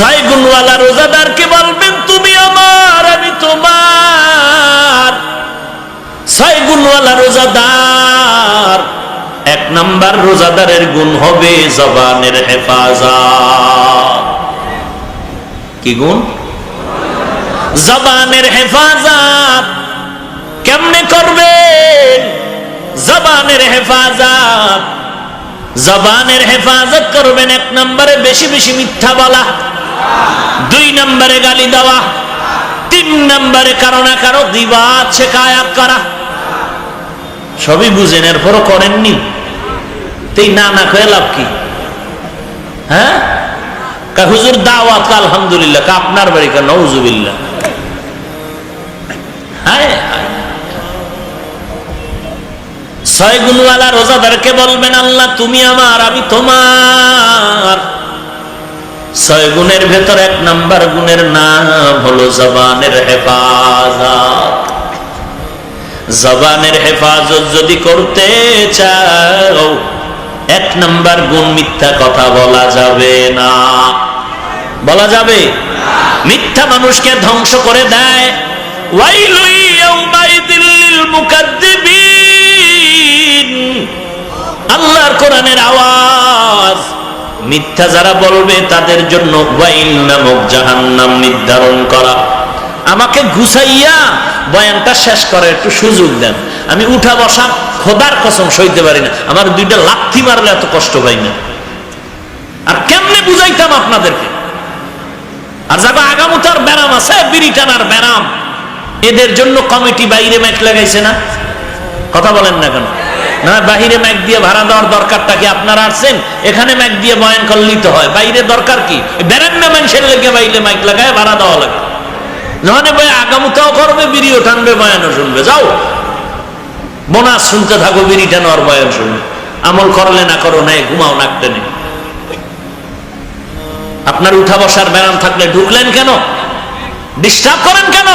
ছয় গুণওয়ালা রোজাদারকে বলবেন, তুমি আমার, আমি তোমার। ছয় রোজাদার, এক নাম্বার রোজাদারের গুণ হবে জবানের হেফাজত। কি গুণ? জবানের হেফাজত। কেমনে করবেন? জবানের হেফাজত। জবানের হেফাজত করবেন এক নম্বরে বেশি বেশি মিথ্যা বলা, দুই নম্বরে গালি দেওয়া, তিন নম্বরে কারও না কারও দিবা শেখায়াত করা। সবই বুঝেন, এরপরও করেননি। তেই না না কয়ে লাভ কি? হ্যাঁ? হুজুর দাওয়াত, আলহামদুলিল্লাহ। আপনার বাড়ি কা নৌজুবিল্লাহ ছয় গুণওয়ালা রোজাদারকে বলবেন, আল্লাহ, তুমি আমার, আমি তোমার। ছয় গুণের ভেতর এক নাম্বার গুণের নাম হলো জবানের হেফাজত। জবানের হেফাজত যদি করতে চাও, এক নাম্বার গুণ মিথ্যা কথা বলা যাবে না। বলা যাবে? মিথ্যা মানুষকে ধ্বংস করে দেয়। ওয়াইলু ইয়াউমাইদিল লিল মুকাদ্দিবিন। আল্লাহর কোরআনের আওয়াজ। মিথ্যা যারা বলবে, তাদের জন্য ওয়াইল নামক জাহান্নাম নির্ধারণ করা। আমাকে ঘুষাইয়া বয়ানটা শেষ করে একটু সুযোগ দেন। আমি উঠা বসা খোদার কসম সইতে পারি না। আমার দুইটা লাথি মারলে এত কষ্ট পাই না। আর কেমনে বুঝাইতাম আপনাদেরকে? আর যারা আগামতার ব্যারাম আছে, বিড়ি টানার ব্যারাম। এদের জন্য কমিটি বাইরে ম্যাক লাগাইছে না? কথা বলেন না কেন? না, বাহিরে ম্যাক দিয়ে ভাড়া দেওয়ার দরকারটা কি আপনারা আসছেন এখানে ম্যাক দিয়ে বয়ান করলেই তো হয়। বাইরে দরকার কি? ব্যারাম না মানুষের লেগে বাইরে ম্যাক লাগায়, ভাড়া দেওয়া লাগে। যখন বই আগামতাও করবে, বিড়িও টানবে, বয়ানও শুনবে। যাও। বোনাস শুনতে থাকো, বিড়ি টানোর বয়ান শুনবে আমল করলে না করো, নাই ঘুমাও নাকতে নেই আপনার উঠা বসার ব্যায়াম থাকলে ঢুকলেন কেন? ডিস্টার্ব করেন কেন?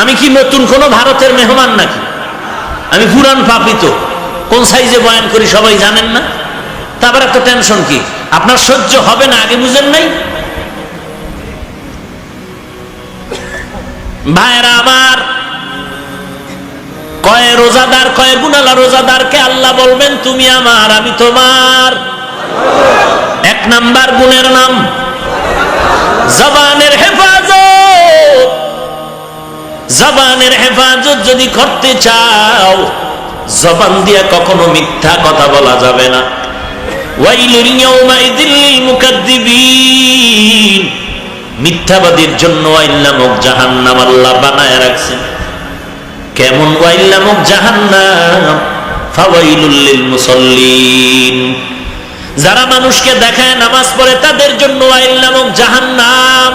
আমি কি নতুন কোন ভারতের মেহমান নাকি? আমি পুরান পাপিত। কোন সাইজে বয়ান করি সবাই জানেন না? তারপর এত টেনশন কি? আপনার সহ্য হবে না, আগে বুঝেন নাই? ভাইরা আমার, কয়ে রোজাদার, কয় গুনালা রোজাদারকে আল্লাহ বলবেন, তুমি আমার, আমি তোমার। এক নাম্বার গুণের নাম, জবানের হেফাজত জবানের হেফাজত যদি করতে চাও, জবান দিয়ে কখনো মিথ্যা কথা বলা যাবে না। মিথ্যাবাদীর জন্য আল্লাহ বানায় রাখছেন। কেমন মুসাল্লিন যারা মানুষকে দেখায় নামাজ পড়ে, তাদের জন্য ওয়াইল নামক জাহান্নাম।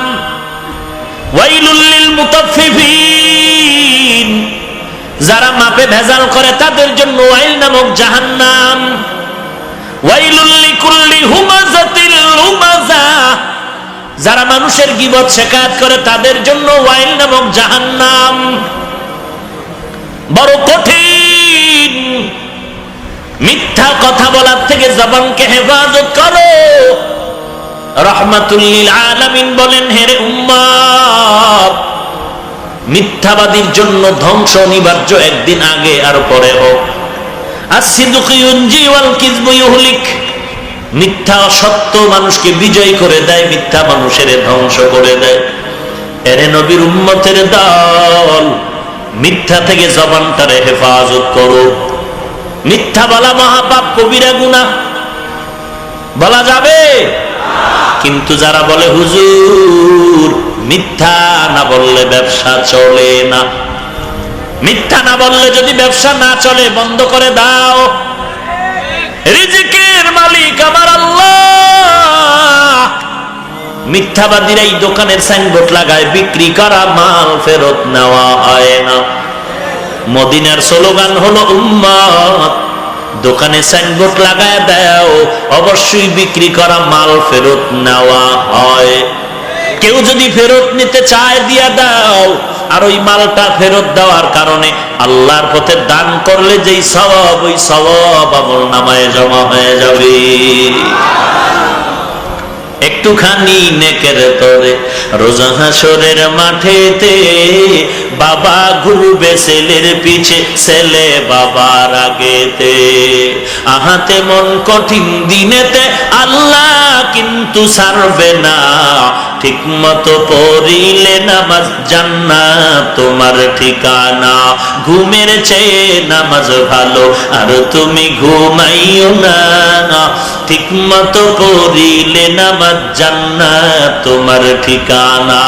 ওয়াইলুল লিল মুতাফফিফিন যারা মাপে ভেজাল করে তাদের জন্য ওয়াইল নামক জাহান্নাম। যারা মানুষের গিবত শেখায়ত করে তাদের জন্য ওয়াইল নামক জাহান্নাম। বড় কঠিন। মিথ্যা কথা বলার থেকে জবানকে হেফাজত করো। রহমাতুল্লিল আলামিন বলেন হেরে উম্মত মিথ্যাবাদীর জন্য ধ্বংস অনিবার্য একদিন আগে আর পরে হোক মিথ্যা সত্য মানুষকে বিজয় করে দেয়, মিথ্যা মানুষের ধ্বংস করে দেয়। এরে নবীর উম্মতের দল, মিথ্যা থেকে জবানটারে হেফাজত করো। মিথ্যা বলা মহাপাপ, কবিরা গুণা। বলা যাবে? কিন্তু যারা বলে, হুজুর মিথ্যা না বললে ব্যবসা চলে না। মিথ্যা না বললে যদি ব্যবসা না চলে, বন্ধ করে দাও। রিজিকের মালিক আমার আল্লাহ। মিথ্যাবাদীরা এই দোকানের সাইনবোর্ড লাগায়, বিক্রি করা মাল ফেরত নেওয়া হয় না। মদিনার স্লোগান হলো, উম্মত, দোকানে সাইনবোর্ড লাগায় দাও, অবশ্যই বিক্রি করা মাল ফেরত নেওয়া হয়। কেউ যদি ফেরত নিতে চায়, দিয়া দাও। আর ওই মালটা ফেরত দেওয়ার কারণে আল্লাহর পথে দান করলে যেই সওয়াব, ওই সব আমল নামায় জমা হয়ে যাবে। একটুখানি নেকের তরে, রোজা হাসরের মাঠেতে বাবা ঘুরবে ছেলের পিছে, ছেলে বাবার আগেতে। আহাতে মন কঠিন দিনেতে আল্লাহ কিন্তু সারবে না ঠিক মতো পড়িলে নামাজ জান্না তোমার ঠিকানা। ঘুমের চেয়ে নামাজ ভালো, আর তুমি ঘুমাইও না। ঠিক মতো পড়িলে নামাজ জান্না তোমার ঠিকানা।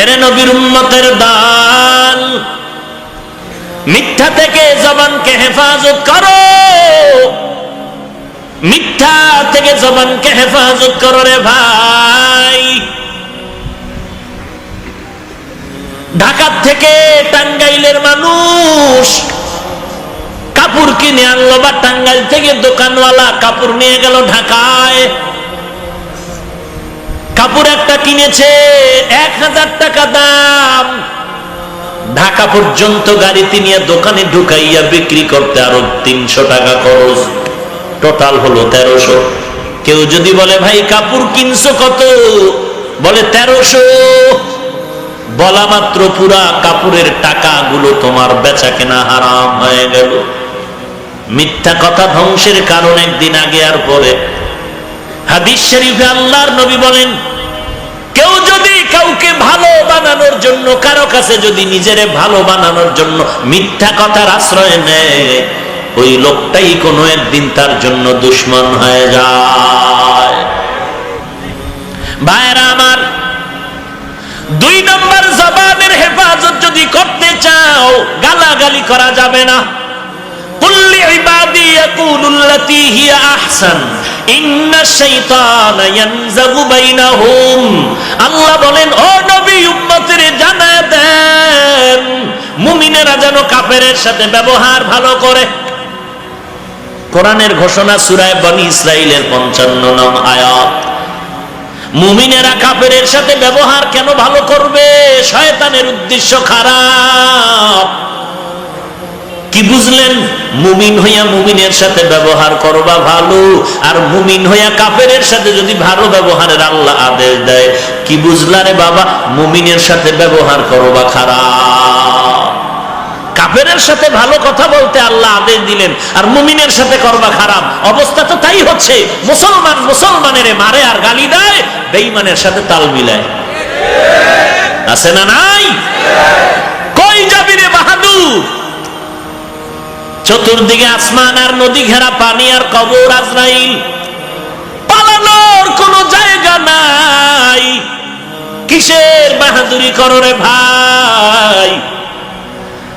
এরে নবীর উম্মতের দান মিথ্যা থেকে জবানকে হেফাজত করো। মিথ্যা থেকে জবানকে হেফাজত করো রে ভাই। ঢাকার থেকে টাঙ্গাইলের মানুষ কাপড় কিনে আনলো বা টাঙ্গাইল থেকে দোকানওয়ালা কাপড় নিয়ে গেল ঢাকায়। কাপড় একটা কিনেছে, এক হাজার টাকা দাম। ঢাকা পর্যন্ত গাড়িতে নিয়ে দোকানে ঢুকাইয়া বিক্রি করতে আরও তিনশো টাকা খরচ। টোটাল হলো তেরোশো। কেউ যদি বলে, ভাই, কাপড় কিনছো কত? বলে, তেরোশো। বলা মাত্র পুরা কাপড়ের টাকাগুলো তোমার বেচা কেনা হারাম হয়ে গেল। মিথ্যা কথা ধ্বংসের কারণ একদিন আগে আর পরে হাদিস শরীফে আল্লাহর নবী বলেন, কেউ যদি কাউকে ভালো বানানোর জন্য, কারও কাছে যদি নিজেরে ভালো বানানোর জন্য মিথ্যা কথার আশ্রয় নেয় ওই লোকটাই কোনো একদিন তার জন্য দুশ্মন হয়ে যায়। ভাইরা আমার, দুই নম্বর জবানের হেফাজত যদি করতে চাও, গালাগালি করা যাবে না। আল্লাহ বলেন যেন সাথে ব্যবহার ভালো করে। কোরআনের ঘোষণা সূরায়ে বনি ইসরাইলের 55 নং আয়াত। মুমিনেরা কাফেরের সাথে ব্যবহার কেন ভালো করবে? শয়তানের উদ্দেশ্য খারাপ। কি বুঝলেন? মুমিন হইয়া মুমিনের সাথে ব্যবহার করবা ভালো, আর মুমিন হইয়া কাফেরের সাথে যদি ভালো ব্যবহারের আল্লাহ আদেশ দেয়, কি বুঝলা রে বাবা? মুমিনের সাথে ব্যবহার করবা খারাপ। কাফেরের সাথে ভালো কথা বলতে আল্লাহ আদেশ দিলেন, আর মুমিনের সাথে করবা খারাপ। অবস্থা তো তাই হচ্ছে। মুসলমান মুসলমানের মারে আর গালি দেয়, বেঈমানের সাথে তাল মিলায়। আছে না নাই? কই যাবি রে বাহাদুর? চতুর্দিকে আসমান আর নদী ঘেরা, পানি আর কবর আজরাইল। পালানোর কোনো জায়গা নাই। কিসের বাহাদুরি করো রে ভাই?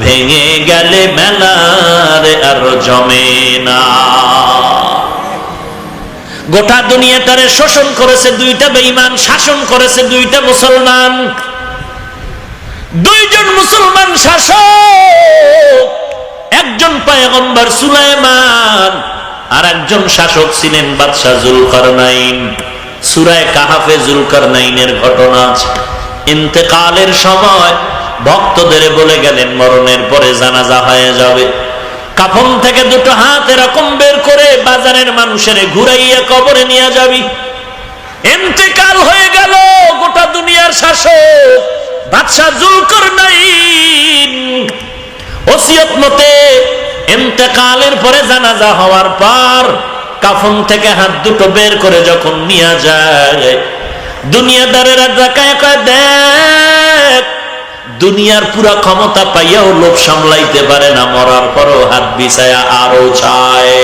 ভেঙে গেলে মেলারে আর জমে না। গোটা দুনিয়াটারে শোষণ করেছে দুইটা বেঈমান, শাসন করেছে দুইটা মুসলমান। দুইজন মুসলমান শাসক, একজন পায়গম্বর সুলাইমান, আর একজন শাসক ছিলেন বাদশাহ জুলকারনাইন। সুরায় কাহাফে জুলকারনাইনের ঘটনা আছে। ইন্তেকালের সময় ভক্তদের বলে গেলেন, মরণের পরে জানাজা হয়ে যাবে। কাফন থেকে দুটো হাত এরকম বের করে বাজারের মানুষের ঘুরাইয়া কবরে নিয়ে যাবি। ইন্তেকাল হয়ে গেল, গোটা দুনিয়ার শাসক, বাদশাহ জুলকারনাইন। ওসিয়ত মতে ইন্তেকালের পরে জানাজা হওয়ার পর কাফন থেকে হাত দুটো বের করে যখন নিয়ে যায়, দুনিয়াদারেরা দেখায় কয়, দেখ দুনিয়ার পুরা ক্ষমতা পাইয়াও লোভ সামলাইতে পারে না, মরার পরও হাত বিছায়া আরও চায়।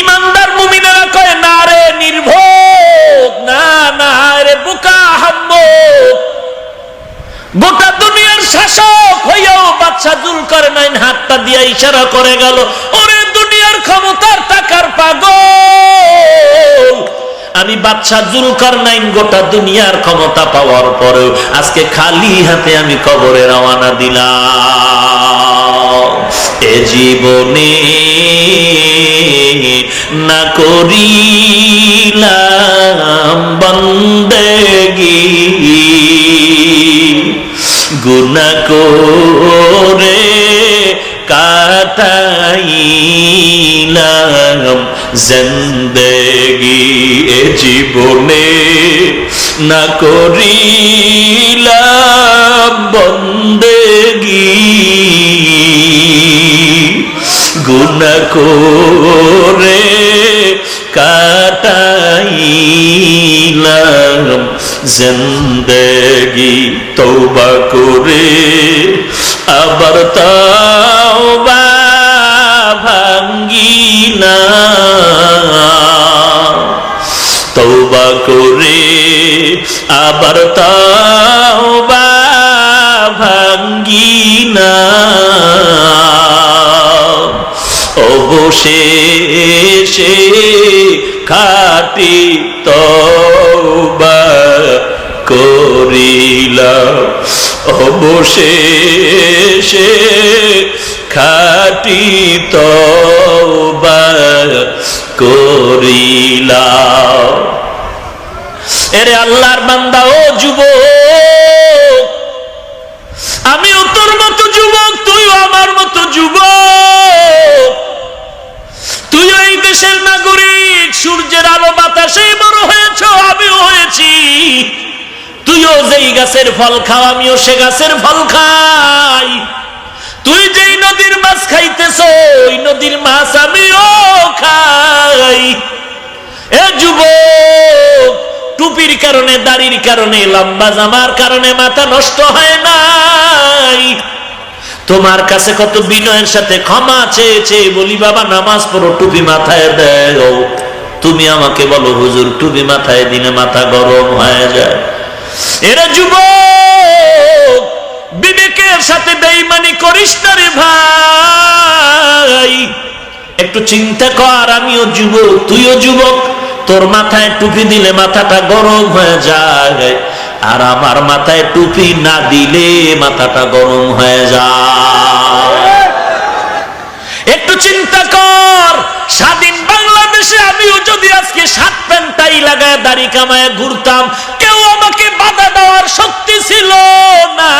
ইমানদার মুমিনেরা কয়, না রে নির্ভোগ আহাম্মক গোটা দুনিয়ার শাসক হইয়াও বাচ্চা জুল করে নাইন হাতটা দিয়া ইশারা করে গেল, ওরে দুনিয়ার ক্ষমতার টাকার পাগল আমি বাচ্চা জুল কর নাইন গোটা দুনিয়ার ক্ষমতা পাওয়ার পরেও আজকে খালি হাতে আমি কবরে রওয়ানা দিলাম। এ জীবনে না করিলাম বন্দেগী। গুনা করে কাটাইলাম জিন্দেগি এ জীবনে না করিলাম বন্দেগি। গুনা করে কাটাইলাম জিন্দগি তৌবা করে আবার তওবা করে আবার ভাঙ্গি না অবশেষে খাটি তবা করিলাম। অবশেষে খাটি তবা করিলাম। এরে আল্লাহর বান্দা, ও যুবক, আমিও তোর মতো যুবক, তুইও আমার মতো যুবক। তুই এই দেশের নাগরিক, সূর্যের আলো বাতাসে বড় হয়েছ, আমিও হয়েছি। তুইও যেই গাছের ফল খাও, আমিও সে গাছের ফল খাই। তুই যেই নদীর মাছ খাইতেছ, ওই নদীর মাছ আমিও খাই। এ যুবক টুপির কারণে, দাড়ির কারণে, লম্বা জামার কারণে মাথা নষ্ট হয় নাই। তোমার কাছে কত বিনয়ের সাথে ক্ষমা চেয়ে চেয়ে বলি, বাবা, নামাজ পড়ো, টুপি মাথায় দেও। তুমি আমাকে বলো, হুজুর, টুপি মাথায় দিনে মাথা গরম হয়ে যায়। এরা যুবক, বিবেকের সাথে বেইমানি করিস না রে ভাই। একটু চিন্তা কর, আমিও যুবক, তুইও যুবক। তোর মাথায় টুপি দিলে মাথাটা গরম হয়ে যায়, আর আমার মাথায় টুপি না দিলে মাথাটা গরম হয়ে যায়। একটু চিন্তা কর, স্বাধীন বাংলাদেশে আমিও যদি আজকে সাত প্যান্টাই লাগায় দাড়ি কামায় ঘুরতাম, কেউ আমাকে বাধা দেওয়ার শক্তি ছিল না।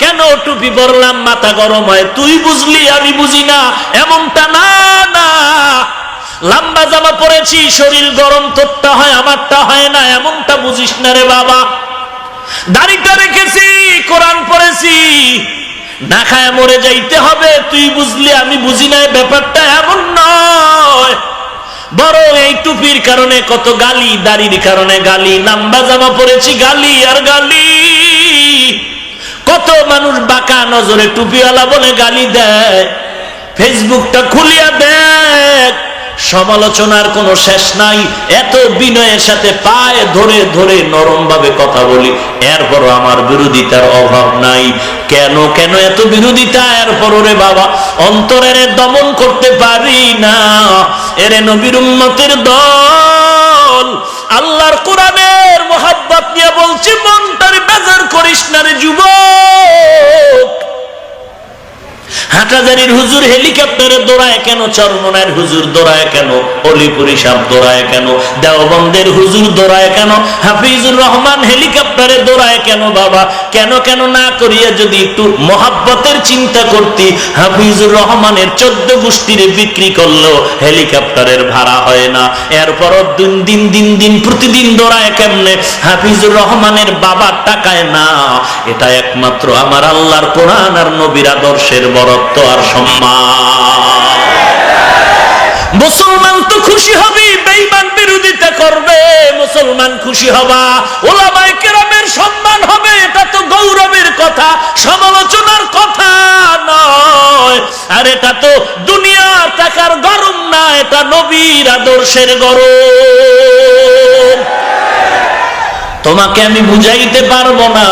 কেন টুপি পরলাম, মাথা গরম হয়? তুই বুঝলি, আমি বুঝি না, এমনটা না না। লম্বা জামা পরেছি, শরীর গরম, তোরটা হয়, আমারটা হয় না, এমনটা বুঝিস না রে বাবা। দাড়িটা রেখেছি, কোরআন পড়েছি। না খায় মরে যাইতে হবে, তুই বুঝলি, আমি বুঝি না ব্যাপারটা এমন নয়। বড় এই টুপির কারণে কত গালি, দাড়ির কারণে গালি, লম্বা জামা পরেছি, গালি আর গালি। কত মানুষ বাঁকা নজরে টুপিওয়ালা বলে গালি দেয়, ফেসবুকটা খুলিয়া দেখ সমালোচনার কোনো শেষ নাই। এত বিনয়ের সাথে পায়ে ধরে ধরে নরম ভাবে কথা বলি। এরপরও আমার বিরোধিতার অভাব নাই। কেন কেন এত বিরোধিতা? এরপর রে বাবা, অন্তরের দমন করতে পারি না। এরে নবীর উম্মতের দল, আল্লাহর কোরআনের মোহাব্বত নিয়ে বলছি, মনটার বেজার করিস না রে যুবক। হাটাজারির হুজুর হেলিকপ্টারে দৌড়ায় কেন? চরমনার হুজুর দৌড়ায় কেন? অলিপুরি সাপ দৌড়ায় কেন? দেওবন্দের হুজুর দৌড়ায় কেন? হাফিজুর রহমান হেলিকপ্টারে দৌড়ায় কেন বাবা? কেন কেন না করিয়া যদি একটু মহাব্বতের চিন্তা করতি, হাফিজুর রহমানের চোদ্দ গোষ্ঠীর বিক্রি করল হেলিকপ্টারের ভাড়া হয় না। এরপর দিন দিন দিন দিন প্রতিদিন দৌড়ায় কেমনে? হাফিজুর রহমানের বাবার টাকায় না। এটা একমাত্র আমার আল্লাহর কোরআন আর নবীর আদর্শের বরত্ব আর সম্মান। মুসলমান তো খুশি হবে, বেঈমান বিরোধিতা করবে, মুসলমান খুশি হবা। ওলামায়ে কেরামের সম্মান হবে, এটা তো গৌরবের কথা, সমালোচনার কথা নয়। আর এটা তো দুনিয়া টাকার গরম না, এটা নবীর আদর্শের গরম। তোমাকে আমি বুঝাইতে পারব না,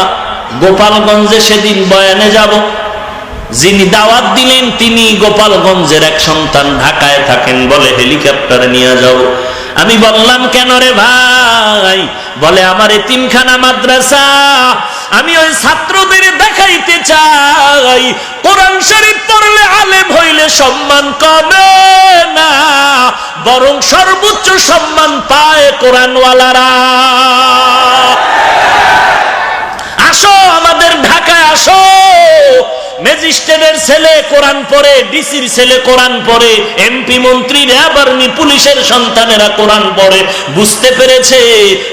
গোপালগঞ্জে সেদিন বয়ানে যাব। যিনি দাওয়াত দিলেন, তিনি গোপালগঞ্জের এক সন্তান ঢাকায় থাকেন, বলে হেলিকপ্টারে নিয়ে যাও। আমি বললাম, কেন রে ভাই? বলে, আমার তিনখানা মাদ্রাসা, আমি ওই ছাত্রদের দেখাইতে চাই। কোরআন শরীফ পড়লে আলেম হইলে সম্মান কমে না, বরং সর্বোচ্চ সম্মান পায় কোরআনওয়ালারা আসো আমাদের ঢাকায় আসো ম্যাজিস্ট্রেটের ছেলে কোরআন পরে ডিসির ছেলে কোরআন পরে এমপি মন্ত্রী আবার পুলিশের সন্তানেরা কোরআন পড়ে। বুঝতে পেরেছে?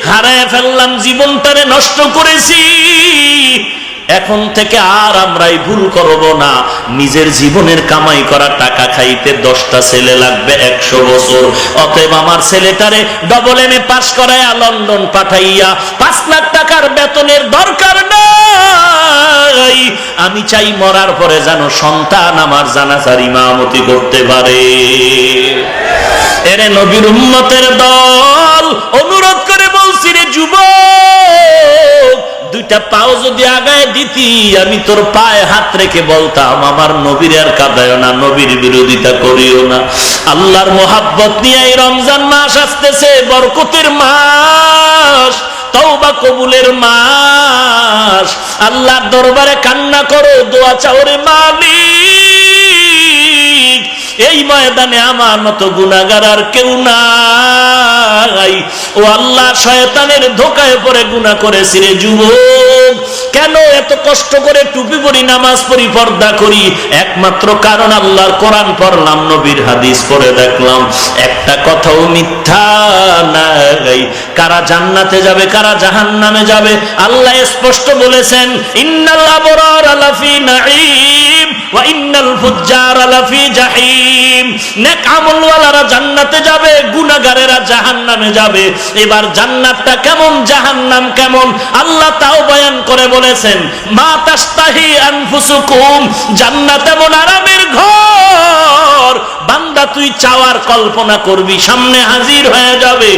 হারায় ফেললাম, জীবনটারে নষ্ট করেছি। এখন থেকে আর আমরাই ভুল করব না। নিজের জীবনের কামাই করা টাকা খাইতে দশটা ছেলে লাগবে একশো বছর। অতএব আমার ছেলেটারে ডবল এম এ পাশ করাইয়া লন্ডন পাঠাইয়া পাঁচ লাখ টাকার বেতনের দরকার নাই। আমি চাই মরার পরে যেন সন্তান আমার জানাজার ইমামতি করতে পারে। এরে নবীর উম্মতের দল দুইটা পাও যদি আগায় দিতি, আমি তোর পায়ে হাত রেখে বলতাম, আমার নবীর আর কাদায় না, নবীর বিরোধিতা করিও না। আল্লাহর মোহাব্বত নিয়ে এই রমজান মাস আসতেছে, বরকতের মাস। তওবা কবুলের মাস। আল্লাহর দরবারে কান্না করো, দোয়া চাও রে মালিক। এই ময়দানে আমার মতো গুনাগার আর কেউ নাই। ও আল্লাহ, শয়তানের ধোকায় পরে গুনাহ করেছি রে যুবক। কেন এত কষ্ট করে টুপি পরি, নামাজ পড়ি, পর্দা করি? একমাত্র কারণ আল্লাহর কোরআন পড়লাম, নবীর হাদিস পড়ে দেখলাম। একটা কথাও মিথ্যা নাই। কারা জান্নাতে যাবে কারা জাহান্নামে যাবে, আল্লাহ স্পষ্ট বলেছেন কেমন আরামের ঘর। বান্দা তুই চাওয়ার কল্পনা করবি, সামনে হাজির হয়ে যাবে।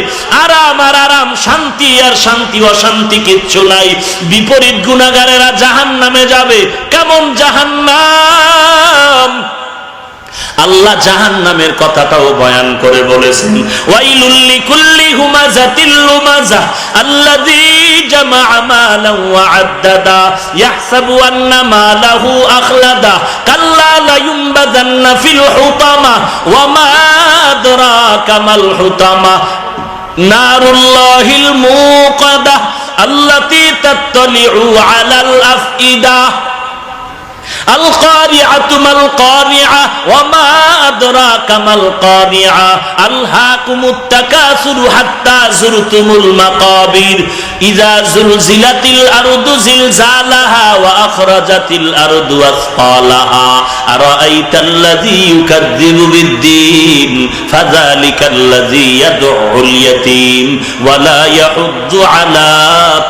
আরাম আর আরাম, শান্তি আর শান্তি, অশান্তি কিচ্ছু নাই। বিপরীত গুণাগারেরা জাহান নামে যাবে। কেমন জাহান্নাম? আল্লাহ জাহান নামের কথাটাও বয়ান করে বলেছেন ওয়াইলুল্লি কুল্লি হুমাজাতিল লুমাজা আল্লাযী জামাআ মালান ওয়া আদ্দাদা। ইয়াহসাবু আন্না মালাহু আখলাদা। কাল্লা লা ইউমবাদান্না ফিল হুতামা। ওয়া মা আদরাকা মাল হুতামা। নারুল্লাহিল মুকাদা আল্লাতী তাত্তালিউ আলাল আফইদা القارعة ما القارعة وما أدراك ما القارعة ألهاكم التكاثر حتى زرتم المقابر إذا زلزلت الأرض زلزالها وأخرجت الأرض أثقالها أرأيت الذي يكذب بالدين فذلك الذي يدعو اليتيم ولا يحض على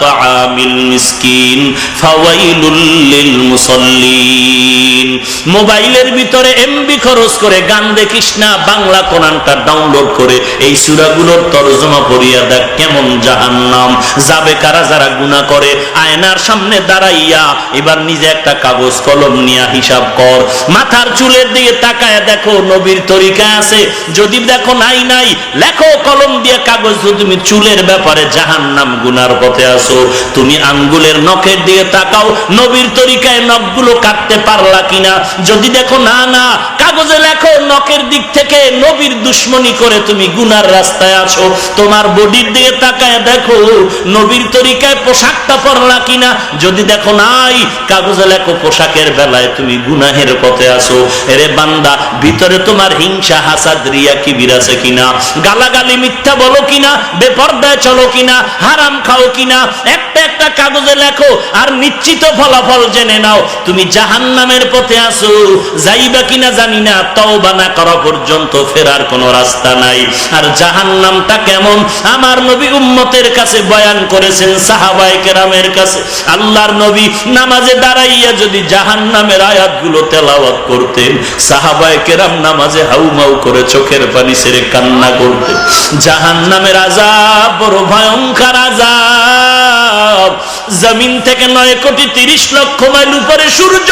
طعام المسكين فويل للمصلين মোবাইলের ভিতরে এমবি খরচ করে গান দেখিস না বাংলা কোরআনটা ডাউনলোড করে এই সুরাগুলোর তরজমা পড়িয়া দেখ কেমন জাহান্নাম যাবে কারা যারা গুনাহ করে আয়নার সামনে দাঁড়াইয়া এবার নিজে একটা কাগজ কলম নিয়ে হিসাব কর মাথার চুলের দিকে তাকায় দেখো, নবীর তরিকা আছে। যদি দেখো নাই নাই, লেখো কলম দিয়ে কাগজ, তুমি চুলের ব্যাপারে জাহান্নাম গুনার পথে আসো তুমি আঙ্গুলের নখের দিকে তাকাও, নবীর তরিকায় নখগুলো কাটতে পারলা কিনা? যদি দেখো না না, কাগজে লেখো, নখের দিক থেকে নবীর দুশ্মনী করে তুমি গুনার রাস্তায় আছো। তোমার বডির দিকে তাকায় দেখো, নবীর তরিকায় পোশাকটা পরলা কিনা? যদি দেখো নাই, কাগজে লেখো পোশাকের বেলায় তুমি গুনাহের পথে আসো। এরে বান্দা, ভিতরে তোমার হিংসা, হাসাদ, রিয়া কি বিরাছে কিনা? গালাগালি, মিথ্যা বলো কিনা? বেপর্দায় চলো কিনা? হারাম খাও কিনা? একটা একটা কাগজে লেখো আর নিশ্চিত ফলাফল জেনে নাও। তুমি জাহান্নামের পথে আসো। যাইবা কিনা জানি না, তওবা না করা পর্যন্ত ফেরার কোনো রাস্তা নাই। আর জাহান্নামটা কেমন? আমার নবী উম্মতের কাছে বয়ান করেছেন সাহাবাই কেরামের কাছে, আল্লাহর নবী নামাজে দাঁড়াইয়া যদি জাহান জাহান্নামের আয়াতগুলো তেলাওয়াত করতেন সাহাবায়ে কেরাম নামাজে হাউমাউ করে চোখের পানি ছেড়ে কান্না করতে। জাহান নামের আজাব বড় ভয়ঙ্কর আজাব জমিন থেকে নয় কোটি তিরিশ লক্ষ মাইল উপরে সূর্য।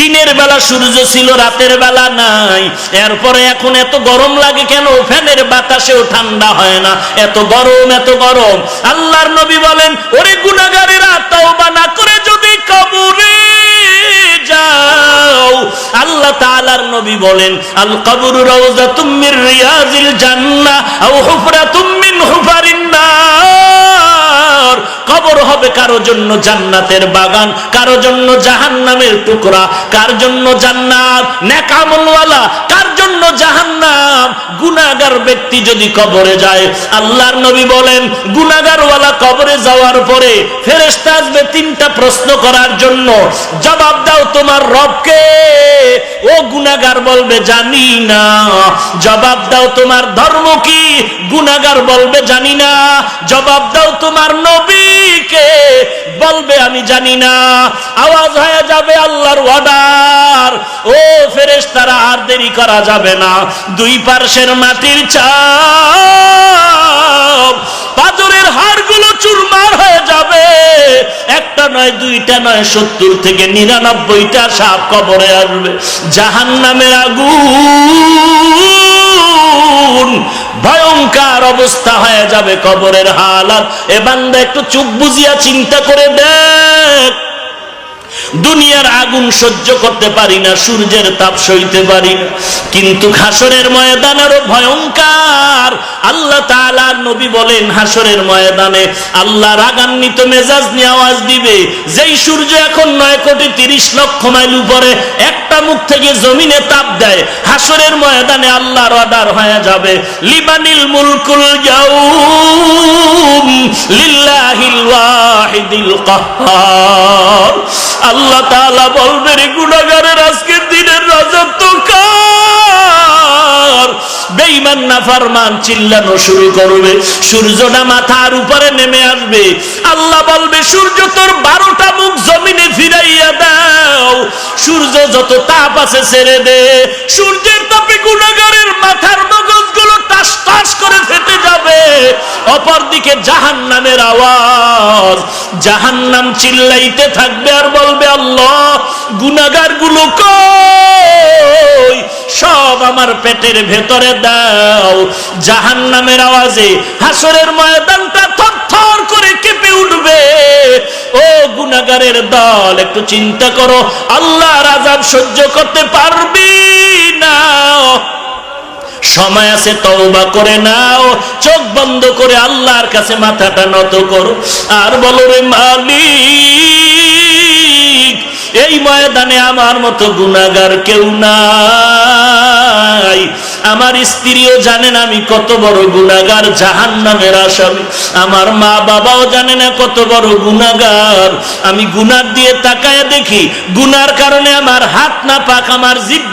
দিনের বেলা সূর্য ছিল, রাতের বেলা নাই। এরপরে এখন এত গরম লাগে কেন? ফ্যানের বাতাসেও ঠান্ডা হয় না। এত গরম এত গরম। আল্লাহর নবী বলেন, ওরে গুনাগারেরা তওবা না করে যদি কবরে যাও। আল্লাহ নবী বলেন, আল কবরু রিয়াজিল আও কবর হবে কারও জন্য জান্নাতের বাগান, কারও জন্য জাহান্নামের টুকরা, কার জন্য জান্নাত? নেকামলওয়ালা জন্য জাহান্নাম। গুনাহগার ব্যক্তি যদি কবরে যায়, আল্লাহর নবী বলেন, গুনাহগারওয়ালা কবরে যাওয়ার পরে ফেরেশতা আসবে তিনটা প্রশ্ন করার জন্য। জবাব দাও তোমার রবকে। ও গুনাহগার বলবে, জানি না। জবাব দাও তোমার ধর্ম কি? গুনাগার বলবে, জানি না। জবাব দাও তোমার নবীকে, বলবে, আমি জানি না। আওয়াজ হয়ে যাবে আল্লাহর অর্ডার। ও ফেরেশতারা, আর দেরি করা যাবে না, দুই পার্শ্বের মাটির চাপ। পাথরের হাড়গুলো চুরমার হয়ে যাবে। একটা নয়, দুইটা নয়, সত্তর থেকে নিরানব্বইটা সাপ কবরে আসবে। জাহান নামের আগুন ভয়ঙ্কর অবস্থা হয়ে যাবে কবরের হালাত। এ বান্দা একটু চুপ বুঝিয়া চিন্তা করে দেখ। দুনিয়ার আগুন সহ্য করতে পারি না, সূর্যের তাপ সইতে পারি না। কিন্তু হাসরের ময়দান আরও ভয়ঙ্কর। আল্লাহ তাআলার নবী বলেন, হাসরের ময়দানে আল্লাহ রাগান্বিত মেজাজ নিয়ে আওয়াজ দিবে, যেই সূর্য এখন নয় কোটি তিরিশ লক্ষ মাইল উপরে, একটা মুখ থেকে জমিনে তাপ দেয়। হাসরের ময়দানে আল্লাহর অর্ডার হয়ে যাবে, লিবানিল মুলকুল ইয়াউম লিল্লাহিল ওয়াহিদিল কাহ্হার আল্লাহ তাআলা বলবে রে গুনাহগারের আজকের দিনের রাজত্ব সূর্যটা মাথার উপরে নেমে আসবে। আল্লাহ বলবে, সূর্য তোর বারোটা মুখ জমিনে ফিরাইয়া দাও। সূর্য যত তাপ আছে ছেড়ে দে। সূর্যের তাপে গুনাহগারের মাথার মগজগুলো টাস টাস করে ফেটে যাবে। অপরদিকে জাহান্নামের আওয়াজ। জাহান্নাম চিল্লাইতে থাকবে আর বলবে, আল্লাহ গুনাহগারগুলো সব আমার পেটের ভেতরে দাও। জাহান্নামের আওয়াজে হাসরের ময়দানটা থরথর করে কেঁপে উঠবে। ও গুনাহগারের দল, একটু চিন্তা করো, আল্লাহর আযাব সহ্য করতে পারবি না। সময় আছে, তওবা করে নাও, চোখ বন্ধ করে আল্লাহর কাছে মাথাটা নত করো। আর বলো রে মালিক, এই ময়দানে আমার মতো গুনাহগার কেউ নাই। আমার স্ত্রীও জানেন আমি কত বড় গুনাহগার জাহান নামের আসামি। আমার মা বাবাও জানে না কত বড় গুনাহগার। আমি গুনার দিয়ে তাকায় দেখি গুনার কারণে আমার হাত না পাক, আমার জিভ